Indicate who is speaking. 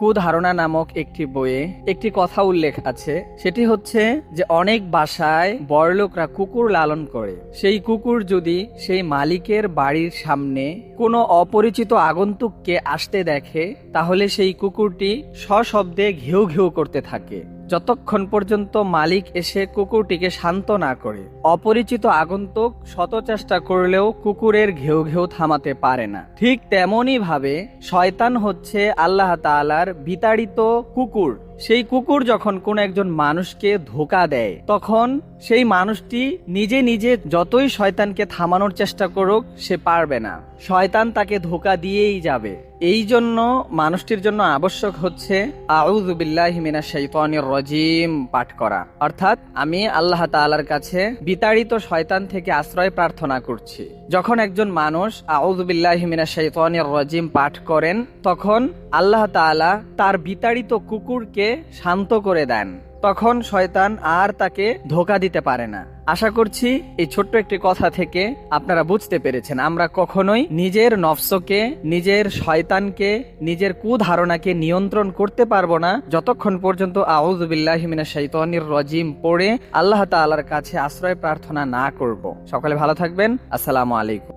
Speaker 1: কুধারণা নামক একটি বইয়ে একটি কথা উল্লেখ আছে। সেটি হচ্ছে যে অনেক বাসায় বড়লোকরা কুকুর লালন করে। সেই কুকুর যদি সেই মালিকের বাড়ির সামনে কোনো অপরিচিত আগন্তুককে আসতে দেখে, তাহলে সেই কুকুরটি সশব্দে ঘেউ ঘেউ করতে থাকে। যতক্ষণ পর্যন্ত মালিক এসে কুকুরটিকে শান্ত না করে, অপরিচিত আগন্তুক শত চেষ্টা করলেও কুকুরের ঘেউ ঘেউ থামাতে পারে না। ঠিক তেমনই ভাবে শয়তান হচ্ছে আল্লাহ তালার বিতাড়িত কুকুর। সেই কুকুর যখন কোন একজন মানুষকে ধোকা দেয়, তখন সেই মানুষটি নিজে নিজে যতই শয়তানকে থামানোর চেষ্টা করুক, সে পারবে না। শয়তান তাকে ধোকা দিয়েই যাবে। এই জন্য মানুষটির জন্য আবশ্যক হচ্ছে আউযুবিল্লাহি মিনাশ শাইতানির রাজিম পাঠ করা। অর্থাৎ আমি আল্লাহ তাআলার কাছে বিতাড়িত শয়তান থেকে আশ্রয় প্রার্থনা করছি। যখন একজন মানুষ আউযুবিল্লাহি মিনাশ শাইতানির রাজিম পাঠ করেন, তখন আল্লাহ তাআলা তার বিতাড়িত কুকুরকে শান্ত করে দেন। তখন শয়তান আর তাকে ধোকা দিতে পারে না। আশা করছি এই ছোট্ট একটি কথা থেকে আপনারা বুঝতে পেরেছেন। আমরা কখনোই নিজের নফসকে, নিজের শয়তানকে, নিজের কুধারণাকে নিয়ন্ত্রণ করতে পারব না। যতক্ষণ পর্যন্ত আউজবিল্লাহিমিনা রজিম পড়ে আল্লাহ তাআলার কাছে আশ্রয় প্রার্থনা না করব। সকলে ভালো থাকবেন। আসসালামু আলাইকুম।